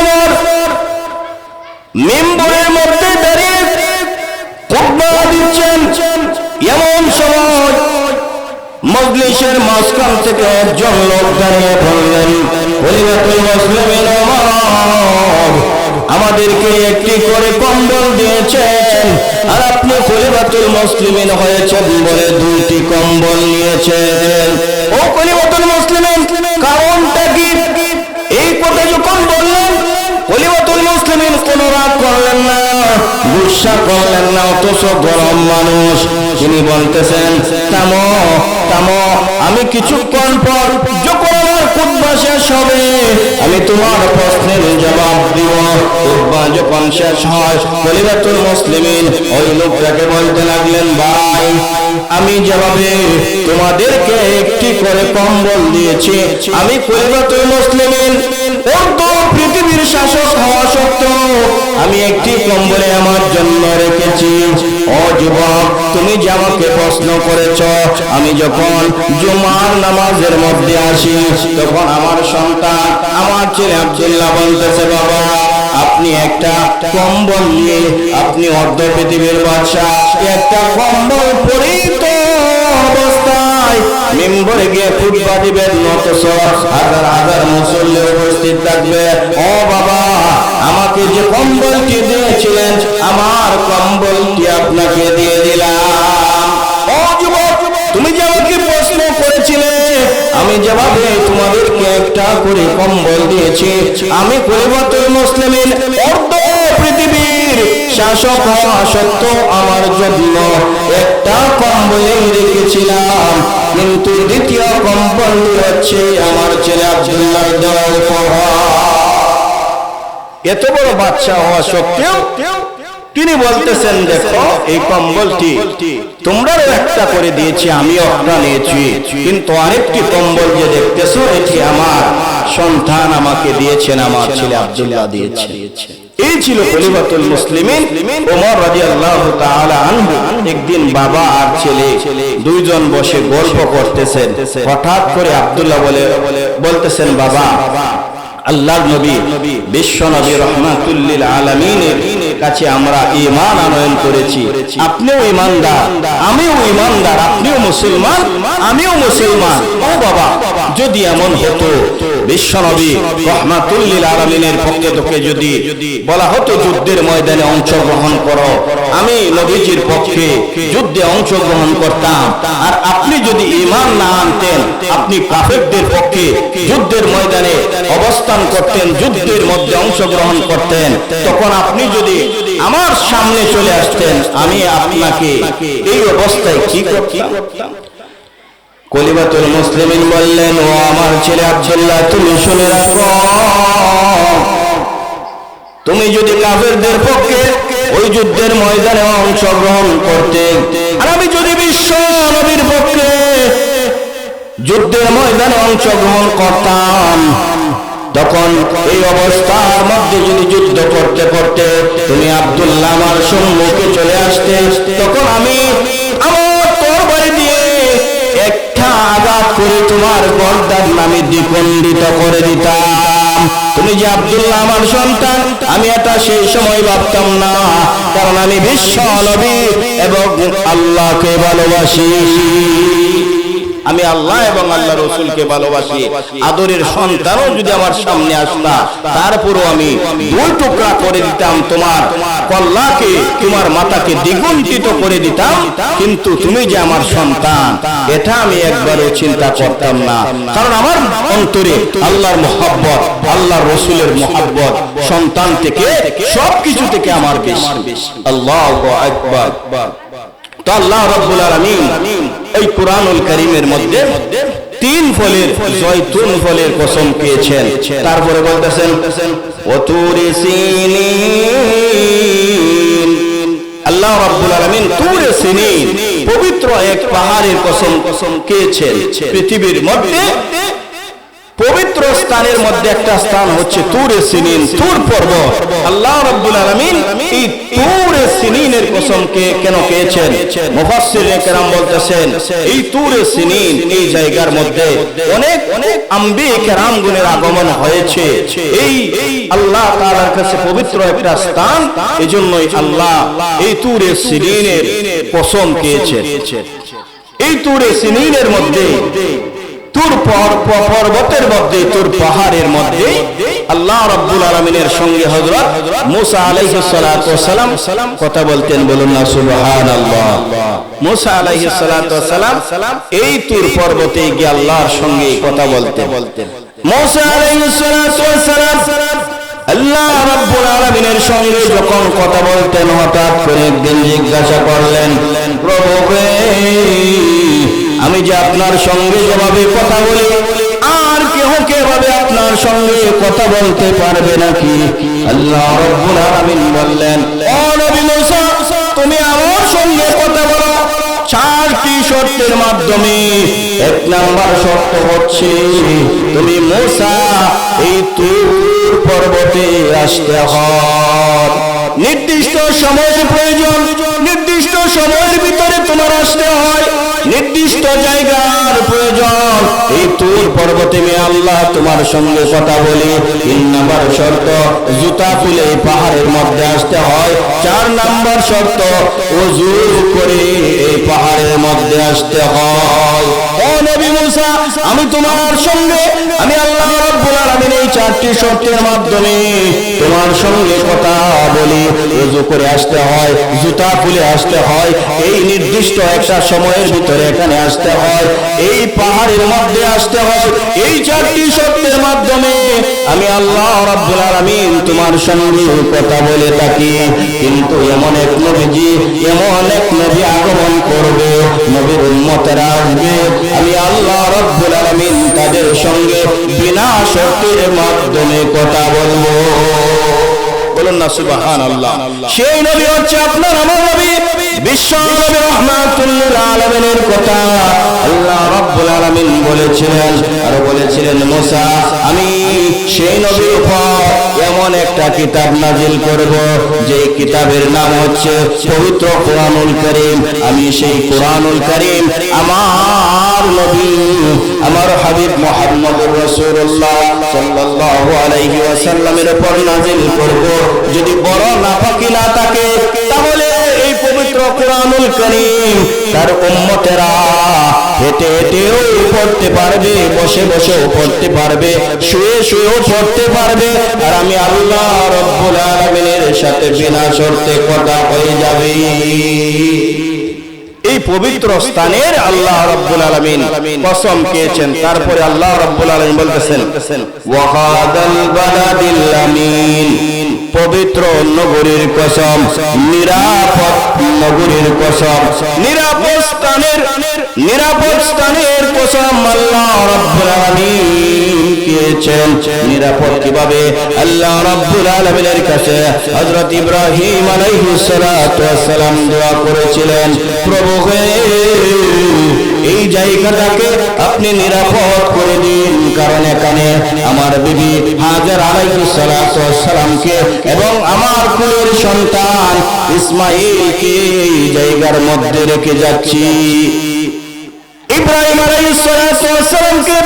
ওমর মেম্বরের মধ্যে দাঁড়িয়ে দিচ্ছেন এমন সময় মাঝখান থেকে একজন লোক দাঁড়িয়ে বললেন ওমর আমাদেরকে একটি করে কম্বল দিয়েছেন আর আপনি খলিফাতুল মুসলিমিন হয়েছেন বলে দুইটি কম্বল নিয়েছেন। ও খলিফাতুল কি কথা যখন বললেন আমি কিছুক্ষণ পর যখন আমার শেষ হবে, আমি তোমার প্রশ্নের জবাব দিব। খুতবা যখন শেষ হয় খলিফাতুল মুসলিমিন ওই লোকটাকে বলতে লাগলেন, ভাই, আমি জবাবে তোমাদেরকে একটি করে কম্বল দিয়েছি। আমি খলিফাতুল মুসলিমিন পৃথিবীর শাসক হওয়া সত্ত্বেও আমি একটি কম্বলে আমার জন্য রেখেছি। ও যুবক, তুমি যে আমাকে প্রশ্ন করেছ, আমি যখন জুমার নামাজের মধ্যে আসি, তখন আমার সন্তান আমার ছেলে আব্দুল্লাহ বলতেছে, বাবা, আপনি একটা কম্বল নিয়ে, আপনি অর্ধ পৃথিবীর বাদশাহ, একটা কম্বল পরিত বাবা, আমাকে যে কম্বলটি দিয়েছিলেন, আমার কম্বলটি আপনাকে দিয়ে দিলাম। তুমি যে আমাকে প্রশ্ন করেছিলে, আমি তোমাদেরকে একটা করে কম্বল দিয়েছি। আমি পরিবর্তন অর্ধ পৃথিবীর শাসক হওয়া আমার জন্য একটা কম্বলেই রেখেছিলাম। কিন্তু দ্বিতীয় কম্বলটি হচ্ছে আমার ছেলে আব্দুল্লাহ দেওয়ার এত বড় বাচ্চা হওয়া সত্ত্বেও তিনি বলতেছেন দেখো এই কম্বলটি তোমরাও একটা করে দিয়েছি আমিও একটা নিয়েছি। কিন্তু আরেকটি কম্বল যে দেখতেছো এটি আমার সন্তান আমাকে দিয়েছেন আমার ছেলে আব্দুল্লাহ দিয়েছে। এই ছিল খলিফাতুল মুসলিমিন। ওমর রাদিয়াল্লাহু তাআলা আনহু একদিন বাবা আর ছেলে দুইজন বসে গল্প করতেছেন। হঠাৎ করে আব্দুল্লাহ বলে বলতেছেন বাবা আল্লাহর নবী, বিশ্ব নবী রহমাতুল্লিল আলমিনের কাছে আমরা ইমান আনয়ন করেছি। আপনিও ইমানদার আমিও ইমানদার আপনিও মুসলমান, আমিও মুসলমান। ও বাবা, যদি এমন হতো বিশ্ব নবী রহমাতুল্লিল আলামিনের পক্ষে তোকে যদি বলা হতো যুদ্ধের ময়দানে অংশগ্রহণ করো, আমি নবীজির পক্ষে যুদ্ধে অংশগ্রহণ করতাম। আর আপনি যদি ঈমান না আনতেন, আপনি কাফেরদের পক্ষে যুদ্ধের ময়দানে অবস্থান করতেন, যুদ্ধের মধ্যে অংশগ্রহণ করতেন, তখন আপনি যদি আমার সামনে চলে আসতেন, আমি আপনাকে এই অবস্থায় কি করতাম? কলিবাতুল মুসলিমিন বললেন, ও আমার ছেলে আব্দুল্লাহ, তুমি শুনে রাখো। তুমি যদি কাফেরদের পক্ষে ওই যুদ্ধের ময়দানে অংশগ্রহণ করতে, আর আমি যদি বিশ্ব নবীর পক্ষে যুদ্ধের ময়দানে অংশগ্রহণ করতাম, তখন এই অবস্থার মধ্যে যদি যুদ্ধ করতে করতে তুমি আব্দুল্লাহ আমার সম্মুখে চলে আসতে, তখন আমি আঘাত করে তোমার গর্দার নামে দ্বিখণ্ডিত করে দিতাম। তুমি যে আব্দুল্লাহ আমার সন্তান, আমি এটা সেই সময় ভাবতাম না। কারণ আমি বিশ্ব নবী এবং আল্লাহকে ভালোবাসি। আমি আল্লাহ এবং আল্লাহ রসুলকে ভালোবাসি। আদরের সন্তানও যদি আমার সামনে আসতা তারপরও আমি দুই টুকরা করে দিতাম তোমার কল্লাকে তোমার মাতাকে দ্বিগুণিত করে দিতাম কিন্তু তুমি যে আমার সন্তান এটা আমি একবারও চিন্তা করতাম না। কারণ আমার অন্তরে আল্লাহর মোহাব্বত আল্লাহর রসুলের মোহাব্বত সন্তান থেকে সবকিছু থেকে আমার বেশি। আল্লাহ আকবার। তো আল্লাহ রব্বুল আলামিন এই কোরআনুল করিমের মধ্যে তিন ফলের জয়তুন ফলের কসম পেয়েছেন তারপরে বলতেছেন ওতুরি আল্লাহ রাব্বুল তুরে পবিত্র এক পাহাড়ের কসম কসম পেয়েছেন পৃথিবীর মধ্যে পবিত্র স্থানের মধ্যে একটা স্থান হচ্ছে তুরে সিনিন, তুর পর্বত আল্লাহ রাব্বুল আলামিন এই তুরে সিনিনের কসমকে কেন পেয়েছেন মুফাসসিরিনে কেরাম বলতেছেন, এই তুরে সিনিন এই জায়গার মধ্যে অনেক অনেক আম্বি কেরাম গুণের আগমন হয়েছে। এই আল্লাহ তাআলার কাছে পবিত্র একটা স্থান, এজন্যই আল্লাহ এই তুরে সিনিনের কসম পেয়েছেন এই তুরে সিনিনের মধ্যে পর্বতের মধ্যে, তুর পাহাড়ের মধ্যে, আল্লাহ রাব্বুল আলামিনের সঙ্গে হযরত মুসা আলাইহিস সালাতু ওয়াস সালাম কথা বলতেন, বলুন না সালাম আল্লাহ জিজ্ঞাসা করলেন আমি যে আপনার সঙ্গে যেভাবে কথা বলি সঙ্গে কথা বলতে পারবে নাকি? আল্লাহ রাব্বুল আলামিন বললেন, ও নবী মুসা, তুমি আমার সঙ্গে কথা বলো। চারটি শর্তের মাধ্যমে। এক নাম্বার শর্ত হচ্ছে, তুমি মোসা, এই তুর পর্বতে আসতে হয়। নির্দিষ্ট সময়ের প্রয়োজন, নির্দিষ্ট সময়ের ভিতরে তোমার আসতে হয়। নির্দিষ্ট জায়গার প্রয়োজন। এই তুর পর্বতে মে আল্লাহ তোমার সঙ্গে কথা বলি। তিন নাম্বার শর্ত, জুতা এই পাহাড়ের মধ্যে আসতে হয়। চার নাম্বার শর্ত ওযু করে এই পাহাড়ের মধ্যে আসতে হয়। ও আমি তোমার সঙ্গে, আমি আল্লাহ রাব্বুল চারটি শর্তের মাধ্যমে তোমার সঙ্গে কথা বলি ওযু করে আসতে হয়, জুতা খুলে আসতে হয়, এই নির্দিষ্ট একটা সময়ের ভিতরে এখানে আসতে হয়, এই পাহাড়ের মধ্যে আসতে হয়, এই চারটি শর্তের মাধ্যমে আমি আল্লাহ রাব্বুল আলামিন তোমার সঙ্গে কথা বলে থাকি। কিন্তু এমন এক নবীজি, এমন এক নবী আগমন করবে, নবীর উম্মতেরা আসবে। আমি আল্লাহ রাব্বুল আলামিন তাদের সঙ্গে বিনা শর্তের মাধ্যমে কথা বলব। বলুন না সুবাহান আল্লাহ সেই নবী হচ্ছে আপনার আমার নবী। বিশ্ব নবী রহমাতুল্লিল আলামিনের কথা। আল্লাহ রাব্বুল আলামিন বলেছিলেন আর বলেছিলেন মুসা আমি সেই নবীর উপর এমন একটা কিতাব নাজিল করব যে কিতাবের নাম হচ্ছে পবিত্র কোরআনুল করিম। আমি সেই কোরআনুল করিম আমার নবী, আমার হাবিব মোহাম্মদ রাসূলুল্লাহ সাল্লাল্লাহু আলাইহি ওয়াসাল্লামের উপর নাজিল করব। যদি বড় নাফাকি না থাকে, তাহলে পবিত্র কোরআনুল করিম। তার উম্মতেরা হেঁটে হেঁটেও পড়তে পারবে, বসে বসেও পড়তে পারবে, শুয়ে শুয়েও পড়তে পারবে। আর আমি আল্লাহ রব্বুল আলামিনের সাথে বিনা শর্তে কথা হয়ে যাবে। এই পবিত্র স্থানের আল্লাহ রাব্বুল আলামিন কসম খেয়েছেন। তারপরে আল্লাহ রাব্বুল আলামিন বলতেছেন, ওয়াহাদাল বালাদিল আমিন। পবিত্র নগরীর কসম নিরাপদ নগরীর কসম নিরাপদ স্থানের নিরাপদ স্থানের কসম আল্লাহ রাব্বুল আলামিন খেয়েছেন নিরাপদ কীভাবে? আল্লাহ রাব্বুল আলামিনের কাছে হযরত ইব্রাহিম আলাইহিস সালাতু ওয়াস সালাম দোয়া করেছিলেন প্রভু হে, এই জায়গাটাকে আপনি নিরাপদ করে দিন। কারণ এখানে আমার বিবি হাজার আলাইহিস সালাতু ওয়াস সালামকে এবং আমার কুলের সন্তান ইসমাইলকে জায়গার মধ্যে রেখে যাচ্ছি। ইব্রাহিম আলাইহিস সালাতু ওয়াস সালামকে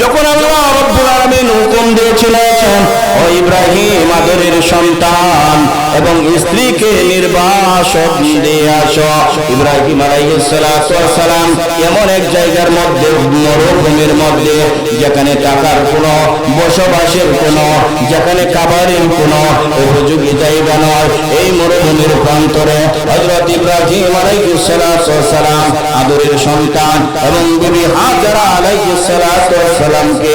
যখন আল্লাহ রাব্বুল আলামিন হুকুম দিয়েছিলেন, ও ইব্রাহিম, আদরের সন্তান এবং স্ত্রীকে নির্বাসন দিয়ে আসো। ইব্রাহিম আলাইহিস সালাতু ওয়াস সালাম এমন এক জায়গার মধ্যে, মরুভূমির মধ্যে, যেখানে টাকার কোনো, বসবাসের কোনো, যেখানে খাবারের কোনো উপযোগী জায়গা নয়। এই মরুভূমির প্রান্তরে হযরত ইব্রাহিম আলাইহিস সালাম আদরের সন্তান এবং বিবি হাজারা আলাইহিস সালামকে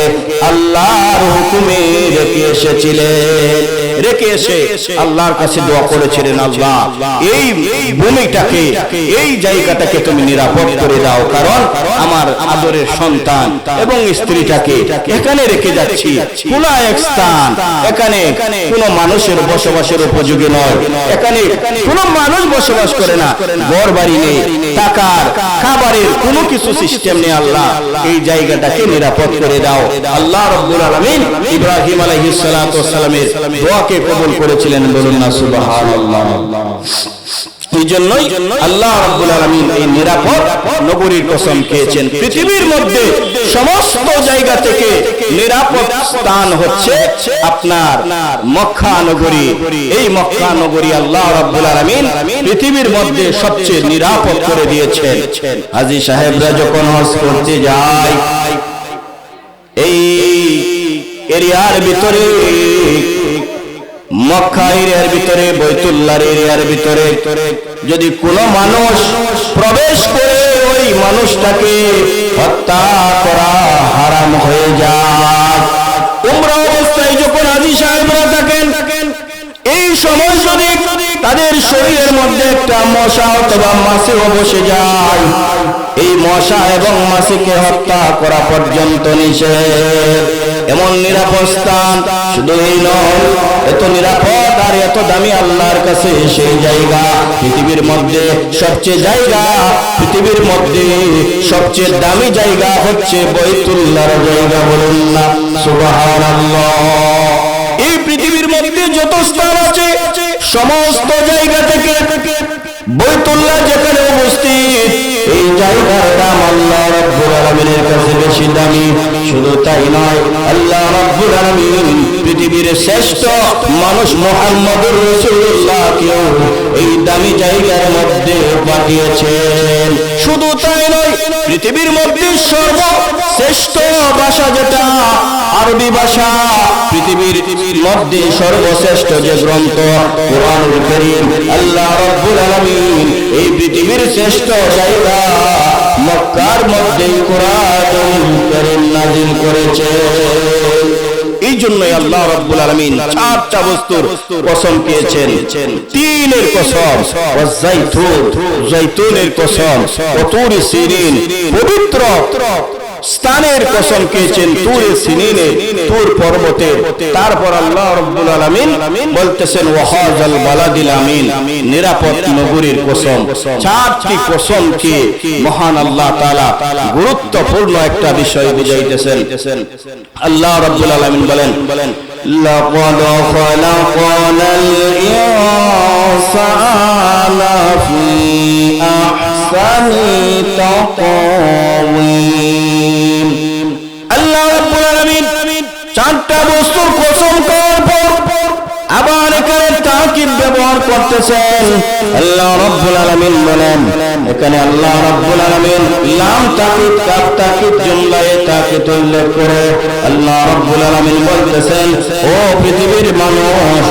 আল্লাহর হুকুমে রেখে এসেছিলেন। রেখে এসে আল্লাহর কাছে দোয়া করেছিলেন আল্লাহ। এই ভূমিটাকে এই জায়গাটাকে তুমি নিরাপদ করে দাও কারণ আমার আদরের সন্তান এবং স্ত্রীটাকে এখানে রেখে যাচ্ছি। খোলা এক স্থান। এখানে কোনো মানুষের বসবাসের উপযোগী নয়। এখানে কোনো মানুষ বসবাস করে না। ঘর বাড়ি নেই টাকার খাবারের কোনো কিছু সিস্টেম নেই আল্লাহ। এই জায়গাটাকে নিরাপদ করে দাও। আল্লাহ রব্বুল আলামিন ইব্রাহিম আলাইহিস সালাতু সালামের দোয়াকে কবুল করেছিলেন বলুন না, সুবহানাল্লাহ। এই জন্যই আল্লাহ রাব্বুল আলামিন এই নিরাপদ নগরীর কসম খেয়েছেন। পৃথিবীর মধ্যে সমস্ত জায়গা থেকে নিরাপদ স্থান হচ্ছে আপনার মক্কা নগরী। এই মক্কা নগরী আল্লাহ পৃথিবীর মধ্যে সবচেয়ে নিরাপদ করে দিয়েছেন। হাজী সাহেবরা যখন হজ করতে যায়, এই এরিয়ার ভিতরে যদি কোনো মানুষ প্রবেশ করে ওই মানুষটাকে হত্যা করা হারাম হয়ে যায়। যখন হাজি সাহেবরা থাকেন, এই সময় যদি তাদের শরীরের মধ্যে একটা মশা অথবা মাছিও বসে যায়, এই মশা এবং মাছিকে হত্যা করা পর্যন্ত নিষেধ। এমন নিরাপদ স্থান, শুধু এই নয়, এত নিরাপদ আর এত দামি আল্লাহর কাছে সেই জায়গা, পৃথিবীর মধ্যে সবচেয়ে জায়গা, পৃথিবীর মধ্যে সবচেয়ে দামি জায়গা হচ্ছে বৈতুল্লার জায়গা বলুন না, সুবহানাল্লাহ। এই পৃথিবীর মধ্যে যত স্থান আছে, সমস্ত জায়গা থেকে বৈতুল্লাহ যেখানে উপস্থিত এই জায়গার দাম আল্লাহ রাব্বুল কাছে বেশি দামি। শুধু তাই নয়, আল্লাহ রাব্বুল পৃথিবীর শ্রেষ্ঠ মানুষ মুহাম্মদুর এই দামি জায়গার মধ্যে পাঠিয়েছেন। শুধু তাই নয়, পৃথিবীর মধ্যে সর্বশ্রেষ্ঠ ভাষা যেটা, আরবি ভাষা, পৃথিবীর মধ্যে সর্বশ্রেষ্ঠ যে গ্রন্থ কোরআনুল কারীম, আল্লাহ রাব্বুল আলামিন এই পৃথিবীর শ্রেষ্ঠ জায়গা মক্কার মধ্যে কোরআন নাযিল করেছে। এই জন্যই আল্লাহ রাব্বুল আলামিন চারটা বস্তুর কসম খেয়েছেন তিনের কসম জৈতুন জৈতুনের কসম ওতুরি সিরিন, পবিত্র। স্থানের কসম খেয়েছেন তুরে সিনিনে তুর পর্বতে তারপর আল্লাহ রব্বুল আলামিন বলতেছেন ওয়াহাজাল বালাদিল আমিন নিরাপদ নগরীর কসম চারটি কসম কি মহান আল্লাহ তাআলা গুরুত্বপূর্ণ একটা বিষয় বুঝাইতেছেন আল্লাহ রব্বুল আলামিন বলেন বলেন لقد خلقنا الإنسان في أحسن تقويم চারটা বস্তুর কসম করার পর আবার এখানে তাকিদ ব্যবহার করতেছেন আল্লাহ রাব্বুল আলামিন বলেন, এখানে আল্লাহ রাব্বুল আলামিন লাম তাকিদ কাফ তাকিদ জুমলায়ে তাকিদ উল্লেখ করে আল্লাহ রাব্বুল আলামিন বলতেছেন, ও পৃথিবীর মানুষ,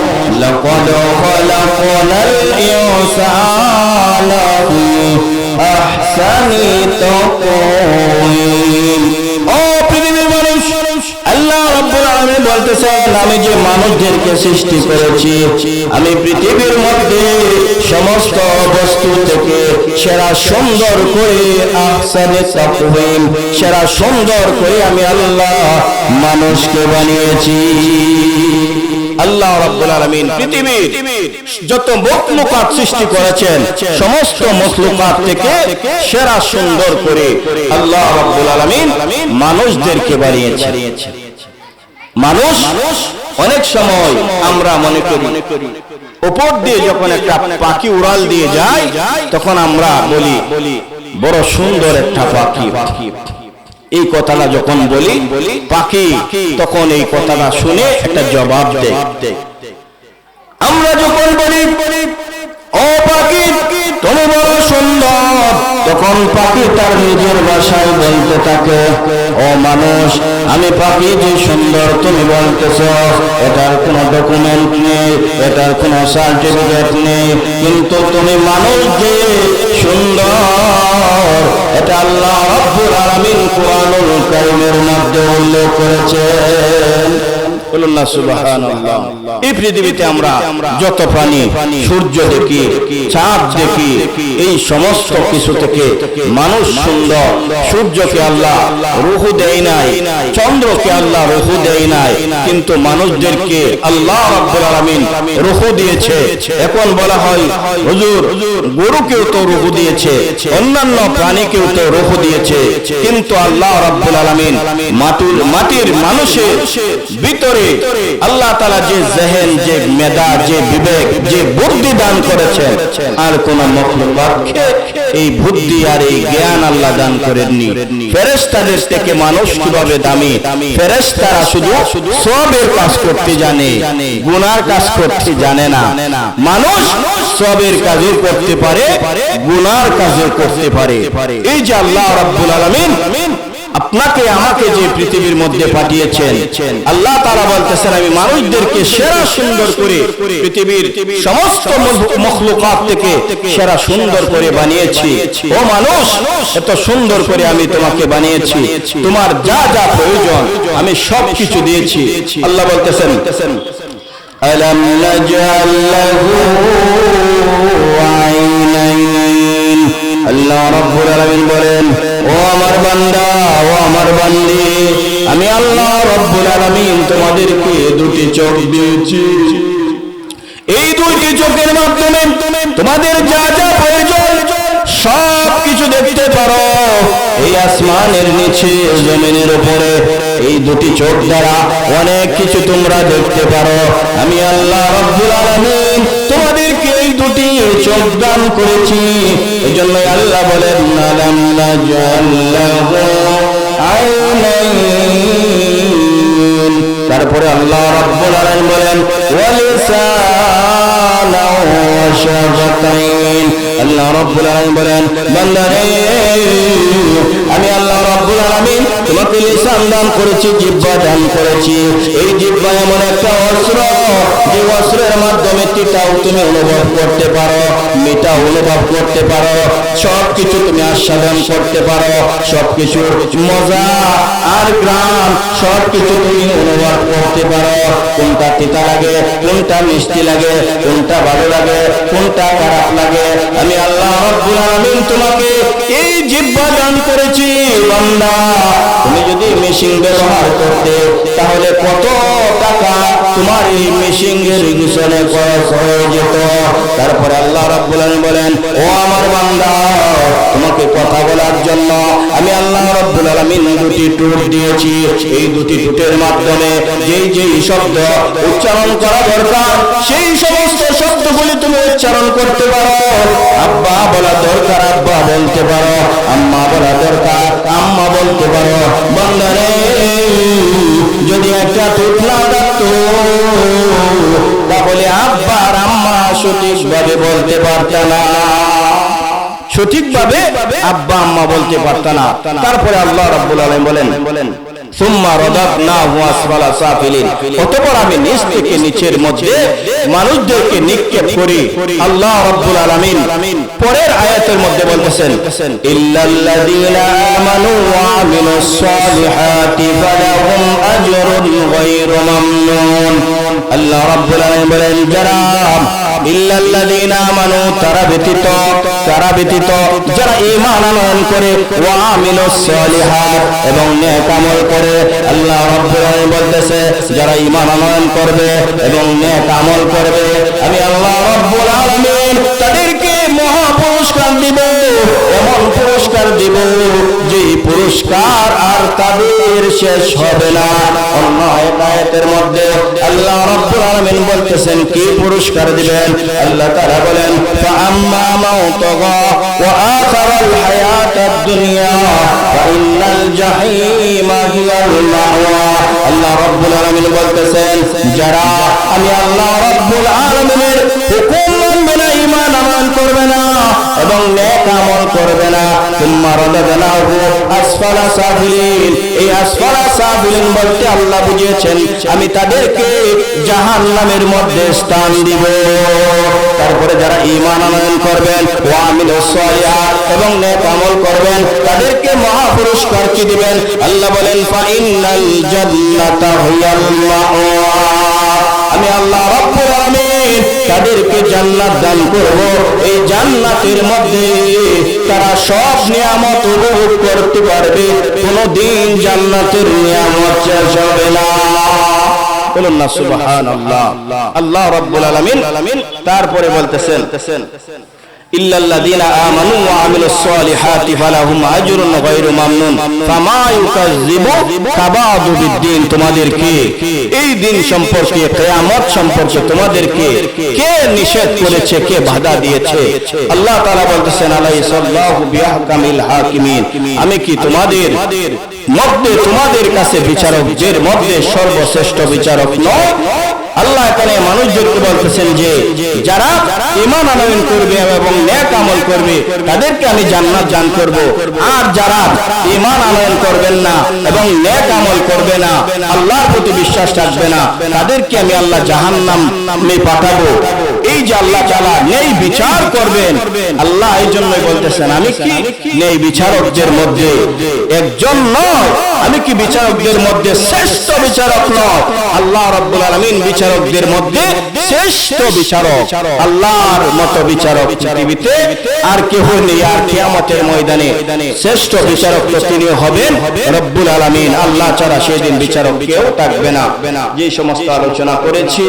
লাকাদ খালাকনাল ইনসানা আহসানি তাকওয়িম। আলামিন বলতেছেন আমি যে মানুষদেরকে সৃষ্টি করেছি, আমি পৃথিবীর মধ্যে সমস্ত বস্তু থেকে সেরা সুন্দর করে আহসানে সেরা সুন্দর করে আমি আল্লাহ মানুষকে বানিয়েছি। আল্লাহ রাব্বুল আলামিন পৃথিবীর যত মখলুকাত সৃষ্টি করেছেন, সমস্ত মখলুকাত থেকে সেরা সুন্দর করে আল্লাহ রাব্বুল আলামিন মানুষদেরকে বানিয়েছেন। মানুষ অনেক সময় আমরা মনে করি উপর দিয়ে যখন একটা পাখি উড়াল দিয়ে যায়, তখন আমরা বলি, বড় সুন্দর একটা পাখি। পাখি এই কথাটা যখন বলি, পাখি তখন এই কথাটা শুনে একটা জবাব দেয়। আমরা যখন বলি, ও পাখি, তুমি বড় সুন্দর তখন পাখি তার নিজের ভাষায় বলতে থাকে, ও মানুষ, আমি পাখি যে সুন্দর তুমি বলতেছ, এটার কোনো ডকুমেন্ট নেই, এটার কোনো সার্টিফিকেট নেই, কিন্তু তুমি মানুষ যে সুন্দর, এটা আল্লাহ রাব্বুল আলামিন কোরআনুল কারীমের মধ্যে উল্লেখ করেছেন। ও বলুন না সুবহানাল্লাহ। এই পৃথিবীতে আমরা যত প্রাণী, সূর্য দেখি, চাঁদ দেখি, এই সমস্ত কিছু থেকে মানুষ সুন্দর, সূর্যকে আল্লাহ রুহু দেয় নাই, চন্দ্রকে আল্লাহ রুহু দেয় নাই, কিন্তু মানুষদেরকে আল্লাহ রুহু দিয়েছে। এখন বলা হয়, হুজুর, গরুকেও তো রুহু দিয়েছে, অন্যান্য প্রাণীকেও তো রুহু দিয়েছে, কিন্তু আল্লাহ রাব্বুল আলামিন মাটির মানুষের ভিতরে আল্লাহ তাআলা যে জেহেন যে মেধা যে বিবেক যে বুদ্ধি দান করেছেন আর কোন মখলুকাতকে এই বুদ্ধি আর এই জ্ঞান আল্লাহ দান করেননি। ফেরেশতাদের থেকে মানুষ কীভাবে দামি? ফেরেশতারা শুধু সবের কাজ করতে জানে গুনার কাজ করতে জানে না। মানুষ সবের কাজও করতে পারে গুনার কাজও করতে পারে। এই যে আল্লাহ রাব্বুল আলামিন আপনাকে আমাকে যে পৃথিবীর মধ্যে পাঠিয়েছেন আল্লাহ তারা বলতেছেন আমি মানুষদেরকে সেরা সুন্দর করে পৃথিবীর সমস্ত মখলুকাত থেকে সেরা সুন্দর করে বানিয়েছি ও মানুষ এত সুন্দর করে আমি তোমাকে বানিয়েছি তোমার যা যা প্রয়োজন আমি সব কিছু দিয়েছি আল্লাহ বলতেছেন ألم نجعل له عينين আল্লাহ রব্বুল আলামিন বলেন ও আমার বান্দা, ও আমার বান্দি, আমি আল্লাহ রব্বুল আলামিন তোমাদেরকে দুটি চোখ দিয়েছি। এই দুইটি চোখের মাধ্যমে তোমাদের যা যা প্রয়োজন সব কিছু দেখতে পারো। এই আসমানের নিচে, জমিনের উপরে, এই দুটি চোখ দ্বারা অনেক কিছু তোমরা দেখতে পারো। আমি আল্লাহ রব্বুল আলামিন দুটি চোখ দান করেছি। এই জন্য আল্লাহ বলেন তারপরে আল্লাহ রব্বুল আলামিন বলেন আল্লাহ রব্বুল আলামিন বলেন, বান্দারে, আমি আল্লাহ রব্বুল আলামিন তোমাকে লিসান দান করেছি, জিহ্বা দান করেছি। এই জিহ্বা এমন একটা অস্ত্র, যে অস্ত্রের মাধ্যমে তিতাও তুমি অনুভব করতে পারো মিটা অনুভব করতে পারো সব কিছু তুমি আস্বাদন করতে পারো সব কিছুর মজা আর গ্রাম সব কিছু তুমি অনুভব করতে পারো। কোনটা তিতা লাগে, কোনটা মিষ্টি লাগে, কোনটা ভালো লাগে, কোনটা খারাপ লাগে। আমি আল্লাহ রব্বুল তোমাকে এই জিহ্বা দান করেছি, বান্দা। তুমি যদি মেশিন ব্যবহার করতে, তাহলে কত টাকা তোমার এই মেশিন এর পিছনে খরচ হয়ে যেত? তারপরে আল্লাহ রাব্বুল আলামিন বলেন, ও আমার বান্দা, তোমাকে কথা বলার জন্য আমি আল্লাহ রাব্বুল আলামিন দুটি টুট দিয়েছি। এই দুটি টুটের মাধ্যমে যেই যেই শব্দ উচ্চারণ করা দরকার, সেই সমস্ত শব্দগুলি তুমি উচ্চারণ করতে পারো। আব্বা বলা দরকার, আব্বা বলতে পারো। আম্মা বলা দরকার, আম্মা বলতে পারো। বান্দারে যদি একটা টুট না তাহলে আব্বা আর আম্মা সঠিকভাবে বলতে না। সঠিকভাবে আব্বা আম্মা বলতে পারত না। তারপরে আল্লাহ রাব্বুল বলেন বলেন আমি নিচের মধ্যে মানুষদেরকে নিক্ষেপ করি। আল্লাহ রাব্বুল আলামিন পরের আয়াতের মধ্যে বলতেছেন আল্লাহ বলেন, যারা তারা তারা যারা আনয়ন এবং করে, আল্লাহ বলতেছে, যারা করবে এবং নেক আমল করবে, আমি আল্লাহ রাব্বুল তাদেরকে পুরস্কার দিব, এমন পুরস্কার দিব যে পুরস্কার আর তাদের শেষ হবে না। অন্য এক আয়াতের মধ্যে আল্লাহ রাব্বুল আলামিন বলতেছেন, কি পুরস্কার দিবেন? আল্লাহ তাআলা বলেন, ফাআম্মা মাউতাগা ওয়া আখারাল হায়াতাদ দুনিয়া ফাইন্নাল জাহিমা হিয়াল মাওয়া। আল্লাহ রাব্বুল আলামিন বলতেছেন, যারা আমি আল্লাহ রাব্বুল আলামিনের হুকুম আমল করবে না। সাফিলিন এই আসফালা বলতে আল্লাহ বুঝিয়েছেন, আমি তাদেরকে জাহান্নামের মধ্যে স্থান দিব। তারপরে যারা ঈমান আনয়ন করবেন আমিলুস এবং নেক আমল করবেন, তাদেরকে মহা পুরস্কার কি দিবেন? আল্লাহ বলেন, ফা ইন্নাল জান্নাতা হিয়াল মাওয়া। আল্লাহ রব্বুল আলামিন তাদেরকে জান্নাত দান করব। এই জান্নাতের মধ্যে তারা সব নিয়ামত উপভোগ করতে পারবে। কোনদিন জান্নাতের নিয়ামত শেষ হবে না। বলুন না, সুবহানাল্লাহ। আল্লাহ রব্বুল আলামিন তারপরে বলতেছেন إلا الذين آمنوا وعملوا الصالحات فلهم أجر غير ممنون فما يكذبك بعد بالدين তোমাদেরকে এই দিন সম্পর্কে কিয়ামত সম্পর্কে তোমাদেরকে কে নিষেধ করেছে কে বাধা দিয়েছে আল্লাহ তাআলা বলতেছেন আলাইহিসসাল্লাহু বিআহকামিল হাকিমিন আমি কি তোমাদের মধ্যে তোমাদের কাছে বিচারকদের মধ্যে সর্বশ্রেষ্ঠ বিচারক নয় আল্লাহ এখানে মানুষদেরকে বলতেছেন যে, যারা ইমান আনয়ন করবে এবং ন্যাক আমল করবে, তাদেরকে আমি জান্নাত দান করব। আর যারা ইমান আনয়ন করবেন না এবং ন্যাক আমল করবে না, আল্লাহর প্রতি বিশ্বাস রাখবে না, তাদেরকে আমি আল্লাহ জাহান্নাম মে পাঠাবো। এই যে আল্লাহ তাআলা নেই বিচার করবেন, আল্লাহ এই জন্যই বলতেছেন, আমি কি নেই বিচারকদের মধ্যে? একজন নয়, আমি কি বিচারকদের মধ্যে শ্রেষ্ঠ বিচারক নয়? আল্লাহ রাব্বুল আলামিন বিচারকদের মধ্যে শ্রেষ্ঠ বিচারক, আল্লাহর মতো বিচারক পৃথিবীতে আর কেহ নেই, আর কিয়ামতের ময়দানে শ্রেষ্ঠ বিচারক তো তিনি হবেন রব্বুল আলামিন। আল্লাহ ছাড়া সেদিন বিচারক কেউ থাকবে না। যে সমস্ত আলোচনা করেছি